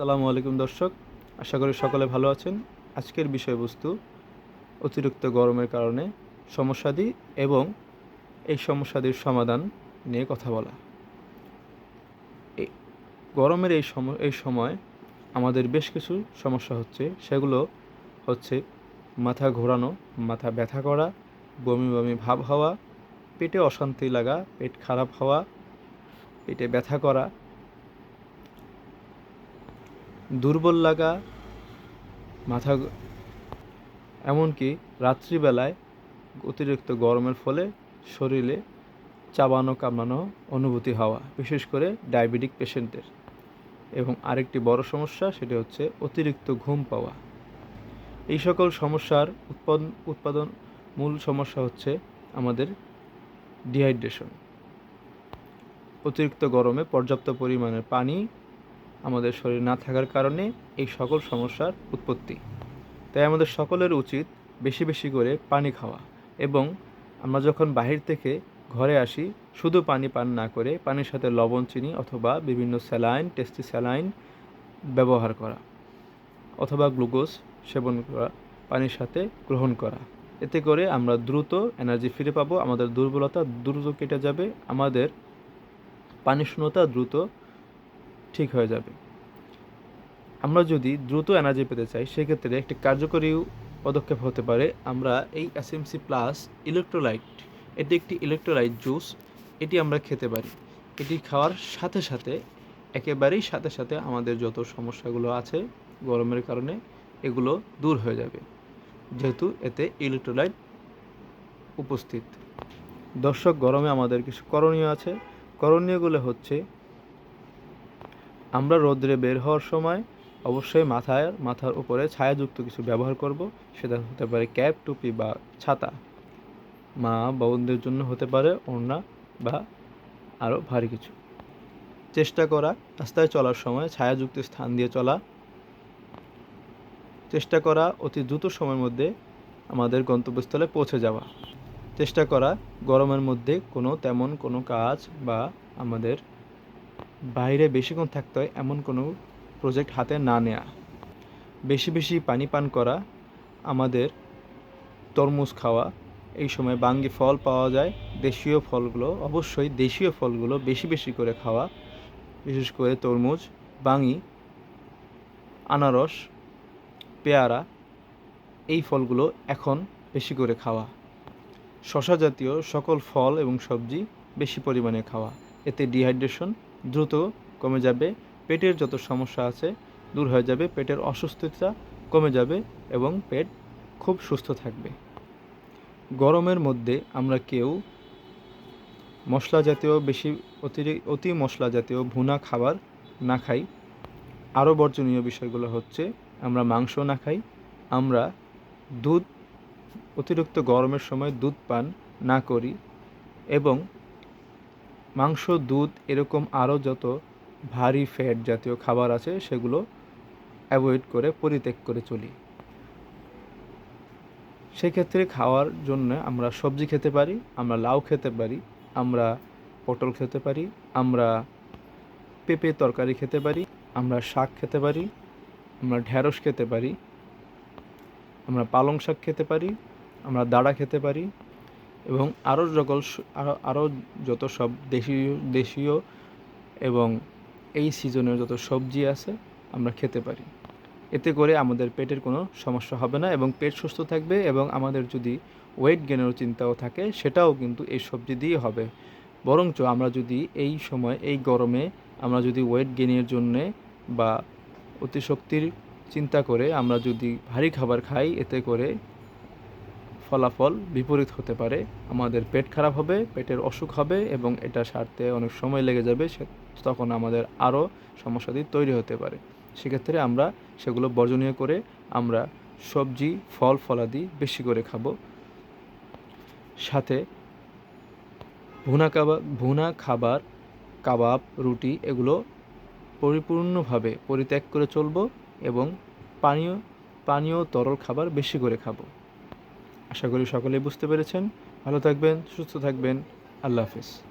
আসসালামু আলাইকুম দর্শক, আশা করি সকলে ভালো আছেন। আজকের বিষয়বস্তু, অতিরিক্ত গরমের কারণে সমস্যাদি এবং এই সমস্যাদির সমাধান নিয়ে কথা বলা। গরমের এই সম, এই সময় আমাদের বেশ কিছু সমস্যা হচ্ছে। সেগুলো হচ্ছে মাথা ঘোরানো, মাথা ব্যথা করা, বমি বমি ভাব হওয়া, পেটে অশান্তি লাগা, পেট খারাপ হওয়া, পেটে ব্যথা করা দুর্বল লাগা, মাথা এমনকি রাত্রিবেলায় অতিরিক্ত গরমের ফলে শরীরে চাবানো, কামড়ানো অনুভূতি হওয়া, বিশেষ করে ডায়াবেটিক পেশেন্টের। এবং আরেকটি বড় সমস্যা, সেটি হচ্ছে অতিরিক্ত ঘুম পাওয়া। এই সকল সমস্যার উৎপাদন উৎপাদন মূল সমস্যা হচ্ছে আমাদের ডিহাইড্রেশন অতিরিক্ত গরমে পর্যাপ্ত পরিমাণের পানি আমাদের শরীর না থাকার কারণে এই সকল সমস্যার উৎপত্তি। তাই আমাদের সকলের উচিত বেশি বেশি করে পানি খাওয়া এবং আমরা যখন বাহির থেকে ঘরে আসি, শুধু পানি পান না করে পানির সাথে লবণ, চিনি অথবা বিভিন্ন স্যালাইন, টেস্টি স্যালাইন ব্যবহার করা অথবা গ্লুকোজ সেবন করা, পানির সাথে গ্রহণ করা। এতে করে আমরা দ্রুত এনার্জি ফিরে পাবো, আমাদের দুর্বলতা দ্রুত কেটে যাবে, আমাদের পানি শূন্যতা দ্রুত ঠিক হয়ে যাবে। আমরা যদি দ্রুত এনার্জি পেতে চাই, সেক্ষেত্রে একটি কার্যকরী পদক্ষেপ হতে পারে। আমরা এই এসএমসি প্লাস ইলেকট্রোলাইট এটি একটি ইলেকট্রোলাইট জুস এটি আমরা খেতে পারি। এটি খাওয়ার সাথে সাথে, একেবারেই সাথে সাথে আমাদের যত সমস্যাগুলো আছে গরমের কারণে, এগুলো দূর হয়ে যাবে। যেহেতু এতে ইলেকট্রোলাইট উপস্থিত। দর্শক, গরমে আমাদের কিছু করণীয় আছে। করণীয়গুলো হচ্ছে আমরা রোদ্রে বের হওয়ার সময় অবশ্যই মাথায়, মাথার উপরে ছায়াযুক্ত কিছু ব্যবহার করব। সেটা হতে পারে ক্যাপ, টুপি বা ছাতা। মা বোনদের জন্য হতে পারে ওড়না বা আরও ভারী কিছু। চেষ্টা করা, রাস্তায় চলার সময় ছায়াযুক্ত স্থান দিয়ে চলা। চেষ্টা করা, অতি দ্রুত সময়ের মধ্যে আমাদের গন্তব্যস্থলে পৌঁছে যাওয়া। চেষ্টা করা, গরমের মধ্যে কোনো তেমন কোনো কাজ বা আমাদের বাইরে বেশিক্ষণ থাকতে হয় এমন কোনো প্রজেক্ট হাতে না নেওয়া বেশি বেশি পানি পান করা, আমাদের তরমুজ খাওয়া, এই সময় বাঙ্গি ফল পাওয়া যায়, দেশীয় ফলগুলো, অবশ্যই দেশীয় ফলগুলো বেশি বেশি করে খাওয়া, বিশেষ করে তরমুজ বাঙি আনারস, পেয়ারা, এই ফলগুলো এখন বেশি করে খাওয়া। শশা জাতীয় সকল ফল এবং সবজি বেশি পরিমাণে খাওয়া। এতে ডিহাইড্রেশন দ্রুত কমে যাবে, পেটের যত সমস্যা আছে দূর হয়ে যাবে, পেটের অসুস্থতা কমে যাবে এবং পেট খুব সুস্থ থাকবে। গরমের মধ্যে আমরা কেউ মশলা জাতীয় বেশি অতিরিক্ত অতি মশলা জাতীয় ভুনা খাবার না খাই। আরও বর্জনীয় বিষয়গুলো হচ্ছে, আমরা মাংস না খাই, আমরা দুধ, অতিরিক্ত গরমের সময় দুধ পান না করি এবং মাংস, দুধ এরকম আরও যত ভারী ফ্যাট জাতীয় খাবার আছে, সেগুলো অ্যাভয়েড করে, পরিত্যাগ করে চলি। সেক্ষেত্রে খাওয়ার জন্য আমরা সবজি খেতে পারি, আমরা লাউ খেতে পারি, আমরা পটল খেতে পারি, আমরা পেঁপে তরকারি খেতে পারি, আমরা শাক খেতে পারি, আমরা ঢ্যাঁড়স খেতে পারি, আমরা পালং শাক খেতে পারি, আমরা দাঁড়া খেতে পারি এবং আরও সকল আরও আরও যত সব দেশীয় দেশীয় এবং এই সিজনের যত সবজি আছে, আমরা খেতে পারি। এতে করে আমাদের পেটের কোনো সমস্যা হবে না এবং পেট সুস্থ থাকবে এবং আমাদের যদি ওয়েট গেনেরও চিন্তাও থাকে, সেটাও কিন্তু এই সবজি দিয়ে হবে। বরঞ্চ আমরা যদি এই সময়, এই গরমে আমরা যদি ওয়েট গেনের জন্যে বা অতিশক্তির চিন্তা করে আমরা যদি ভারী খাবার খাই, এতে করে ফলাফল বিপরীত হতে পারে। আমাদের পেট খারাপ হবে, পেটের অসুখ হবে এবং এটা সারতে অনেক সময় লেগে যাবে, সে তখন আমাদের আরও সমস্যাদি তৈরি হতে পারে। সেক্ষেত্রে আমরা সেগুলো বর্জনীয় করে আমরা সবজি, ফল, ফলাদি বেশি করে খাব। সাথে ভুনা কাবাব ভুনা খাবার, কাবাব, রুটি এগুলো পরিপূর্ণভাবে পরিত্যাগ করে চলবো এবং পানীয় পানীয় তরল খাবার বেশি করে খাব। আশা করি সকলেই বুঝতে পেরেছেন। ভালো থাকবেন সুস্থ থাকবেন। আল্লাহ হাফিজ।